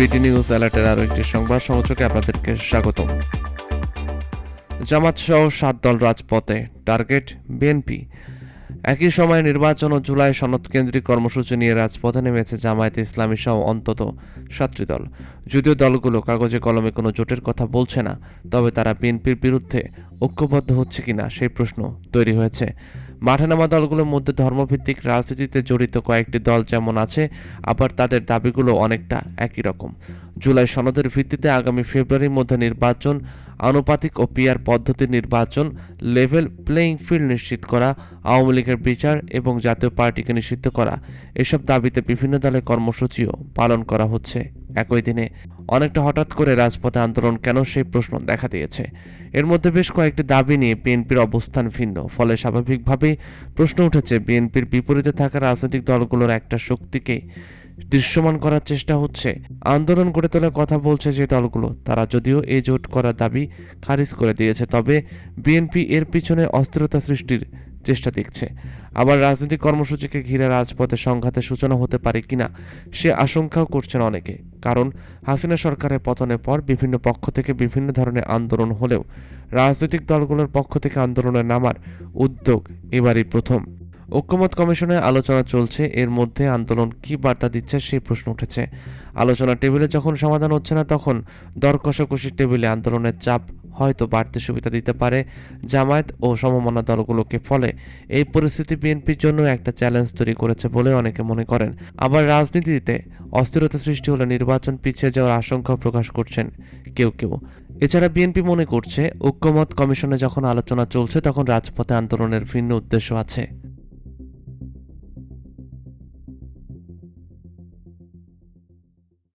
বিটি নিউজ অ্যালার্টের আরও একটি সংবাদ সংযোগে আপনাদেরকে স্বাগতম। জামাত সহ সাত দল রাজপথে। Target BNP. একই সময়ে নির্বাচন ও জুলাই সনদ কেন্দ্রিক কর্মসূচি নিয়ে রাজপথে নেমেছে জামায়াত ইসলামী সহ অন্তত সাতটি দল। যদিও দলগুলো কাগজে কলমে কোনো জোটের কথা বলছে না, তবে তারা বিএনপির বিরুদ্ধে ঐক্যবদ্ধ হচ্ছে কিনা সেই প্রশ্ন তৈরি হয়েছে। মাঠে নামা দলগুলোর মধ্যে ধর্মভিত্তিক রাজনীতিতে জড়িত কয়েকটি দল যেমন আছে, আবার তাদের দাবিগুলো অনেকটা একই রকম। জুলাই সনদের ভিত্তিতে আগামী ফেব্রুয়ারির মধ্যে নির্বাচন, আনুপাতিক ও পিয়ার পদ্ধতির নির্বাচন, লেভেল প্লেয়িং ফিল্ড নিশ্চিত করা, আওয়ামী লীগের বিচার এবং জাতীয় পার্টিকে নিষিদ্ধ করা। এসব দাবিতে বিভিন্ন দলের কর্মসূচিও পালন করা হচ্ছে। একই দিনে অনেকটা হঠাৎ করে রাজপথে আন্দোলন কেন সেই প্রশ্ন দেখা দিয়েছে। এর মধ্যে বেশ কয়েকটি দাবি নিয়ে বিএনপির অবস্থান ভিন্ন, ফলে স্বাভাবিকভাবেই প্রশ্ন উঠেছে বিএনপির বিপরীতে থাকা রাজনৈতিক দলগুলোর একটা শক্তিকে দৃশ্যমান করার চেষ্টা হচ্ছে। আন্দোলন গড়ে তোলার কথা বলছে যে দলগুলো, তারা যদিও এই জোট করার দাবি খারিজ করে দিয়েছে, তবে বিএনপি এর পিছনে অস্থিরতা সৃষ্টির চেষ্টা দেখছে। আবার রাজনৈতিক কর্মসূচিকে ঘিরে রাজপথে সংঘাতের সূচনা হতে পারে কিনা সে আশঙ্কাও করছেন অনেকে। কারণ হাসিনা সরকারের পতনের পর বিভিন্ন পক্ষ থেকে বিভিন্ন ধরনের আন্দোলন হলেও রাজনৈতিক দলগুলোর পক্ষ থেকে আন্দোলনে নামার উদ্যোগ এবারই প্রথম। ঐক্যমত কমিশনে আলোচনা চলছে, এর মধ্যে আন্দোলন কি বার্তা দিচ্ছে সেই প্রশ্ন উঠেছে। আলোচনা টেবিলে যখন সমাধান হচ্ছে না, তখন দর কষাকষির টেবিলে আন্দোলনের চাপ হয়তো বাড়তি সুবিধা দিতে পারে জামায়াত ও সমমনা দলগুলোকে ফলে। এই পরিস্থিতি বিএনপির জন্য একটা চ্যালেঞ্জ তৈরি করেছে বলে অনেকে মনে করেন। আবার রাজনীতিতে অস্থিরতা সৃষ্টি হলে নির্বাচন পিছিয়ে যাওয়ার আশঙ্কা প্রকাশ করছেন কেউ কেউ। এছাড়া বিএনপি মনে করছে, ঐক্যমত কমিশনে যখন আলোচনা চলছে তখন রাজপথে আন্দোলনের ভিন্ন উদ্দেশ্য আছে।